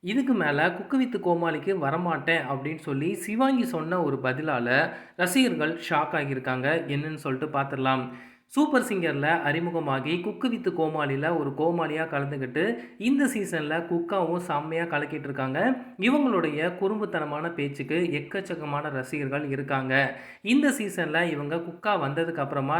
இதுக்கு மேலே குக்கு வித்து கோமாளிக்கு வரமாட்டேன் அப்படின்னு சொல்லி சிவாங்கி சொன்ன ஒரு பதிலால் ரசிகர்கள் ஷாக் ஆகியிருக்காங்க. என்னன்னு சொல்லிட்டு பார்த்துடலாம். சூப்பர் சிங்கரில் அறிமுகமாகி குக்கு வித்து கோமாளியில் ஒரு கோமாளியாக கலந்துக்கிட்டு, இந்த சீசனில் குக்காவும் செம்மையாக கலக்கிட்டு இருக்காங்க. இவங்களுடைய குறும்புத்தனமான பேச்சுக்கு எக்கச்சக்கமான ரசிகர்கள் இருக்காங்க. இந்த சீசனில் இவங்க குக்கா வந்ததுக்கு அப்புறமா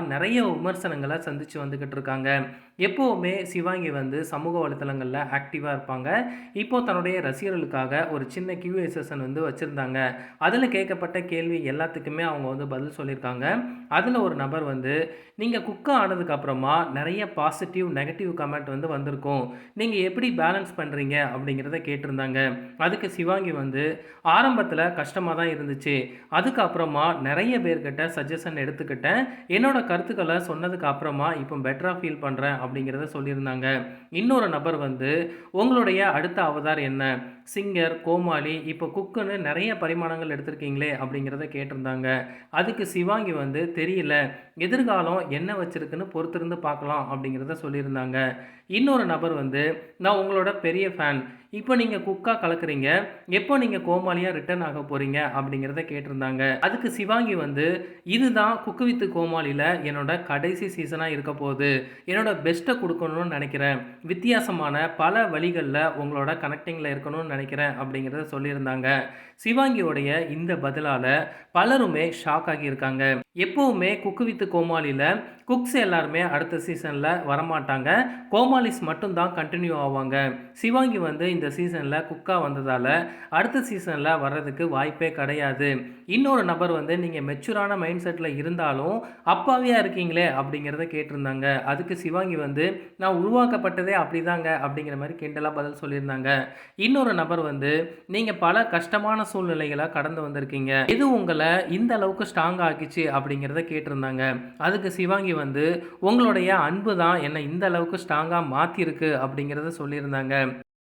விமர்சனங்களை சந்தித்து வந்துக்கிட்டு இருக்காங்க. எப்போவுமே சிவாங்கி வந்து சமூக வலைத்தளங்களில் ஆக்டிவாக இருப்பாங்க. இப்போ தன்னுடைய ரசிகர்களுக்காக ஒரு சின்ன கியூ&ஏ செஷன் வந்து வச்சுருந்தாங்க அதில் கேட்கப்பட்ட கேள்வி எல்லாத்துக்குமே அவங்க வந்து பதில் சொல்லியிருக்காங்க. அதில் ஒரு நபர் வந்து, நீங்கள் நீங்கள் ஆனதுக்கு ஆனதுக்கப்புறமா நிறைய பாசிட்டிவ், நெகட்டிவ் கமெண்ட் வந்து வந்திருக்கும். நீங்கள் எப்படி பேலன்ஸ் பண்ணுறீங்க அப்படிங்கிறத கேட்டிருந்தாங்க. அதுக்கு சிவாங்கி வந்து, ஆரம்பத்தில் கஷ்டமாக தான் இருந்துச்சு. அதுக்கப்புறமா நிறைய பேர்கிட்ட சஜஷன் எடுத்துக்கிட்டேன். என்னோட கருத்துக்களை சொன்னதுக்கு அப்புறமா இப்போ பெட்டராக ஃபீல் பண்ணுறேன் அப்படிங்கிறத சொல்லியிருந்தாங்க. இன்னொரு நபர் வந்து, "உங்களுடைய அடுத்த அவதார் என்ன? சிங்கர், கோமாளி, இப்போ குக்குன்னு நிறைய பரிமாணங்கள் எடுத்திருக்கீங்களே." அப்படிங்கிறத கேட்டிருந்தாங்க. அதுக்கு சிவாங்கி வந்து, "தெரியல. எதிர்காலம் என்ன வச்சிருக்குன்னு பொறுத்திருந்து பார்க்கலாம்." அப்படிங்கிறத சொல்லியிருந்தாங்க. இன்னொரு நபர் வந்து, "நான் உங்களோட பெரிய ஃபேன். இப்போ நீங்கள் குக்கா கலக்குறீங்க. எப்போ நீங்கள் கோமாளியாக ரிட்டர்ன் ஆக போகிறீங்க அப்படிங்கிறத கேட்டிருந்தாங்க. அதுக்கு சிவாங்கி வந்து, "இதுதான் குக்கு வித்து கோமாளியில் என்னோட கடைசி சீசனாக இருக்க போகுது. என்னோட பெஸ்ட்டை கொடுக்கணும்னு நினைக்கிறேன் வித்தியாசமான பல வழிகளில் உங்களோட கனெக்டிங்கில் இருக்கணும்னு நினைக்கிறேன் அப்படிங்கிறத சொல்லியிருந்தாங்க. சிவாங்கியோடைய இந்த பதிலால் பலருமே ஷாக் ஆகியிருக்காங்க. எப்போவுமே குக்கு வித்து கோமாளியில் குக்ஸ் எல்லாருமே அடுத்த சீசனில் வரமாட்டாங்க. கோமாளிஸ் மட்டும் தான் ஆவாங்க. சிவாங்கி வந்து இந்த சீசனில் குக்காக வந்ததால, அடுத்த சீசனில் வர்றதுக்கு வாய்ப்பே கிடையாது. இன்னொரு நபர் வந்து, நீங்கள் மெச்சூரான மைண்ட் செட்டில் இருந்தாலும் அப்பாவியாக இருக்கீங்களே." அப்படிங்கிறத கேட்டிருந்தாங்க. அதுக்கு சிவாங்கி வந்து, "நான் உருவாக்கப்பட்டதே அப்படிதாங்க." அப்படிங்கிற மாதிரி கிண்டலாக பதில் சொல்லியிருந்தாங்க. இன்னொரு நபர் வந்து, நீங்கள் பல கஷ்டமான சூழ்நிலைகளை கடந்து வந்திருக்கீங்க. இது உங்களை இந்த அளவுக்கு ஸ்ட்ராங் ஆக்கிச்சு?" அப்படிங்கிறத கேட்டிருந்தாங்க. அதுக்கு சிவாங்கி வந்து, "உங்களுடைய அன்பு தான் என்னை இந்த அளவுக்கு ஸ்ட்ராங்காக மாற்றிருக்கு அப்படிங்கிறத சொல்லியிருந்தாங்க.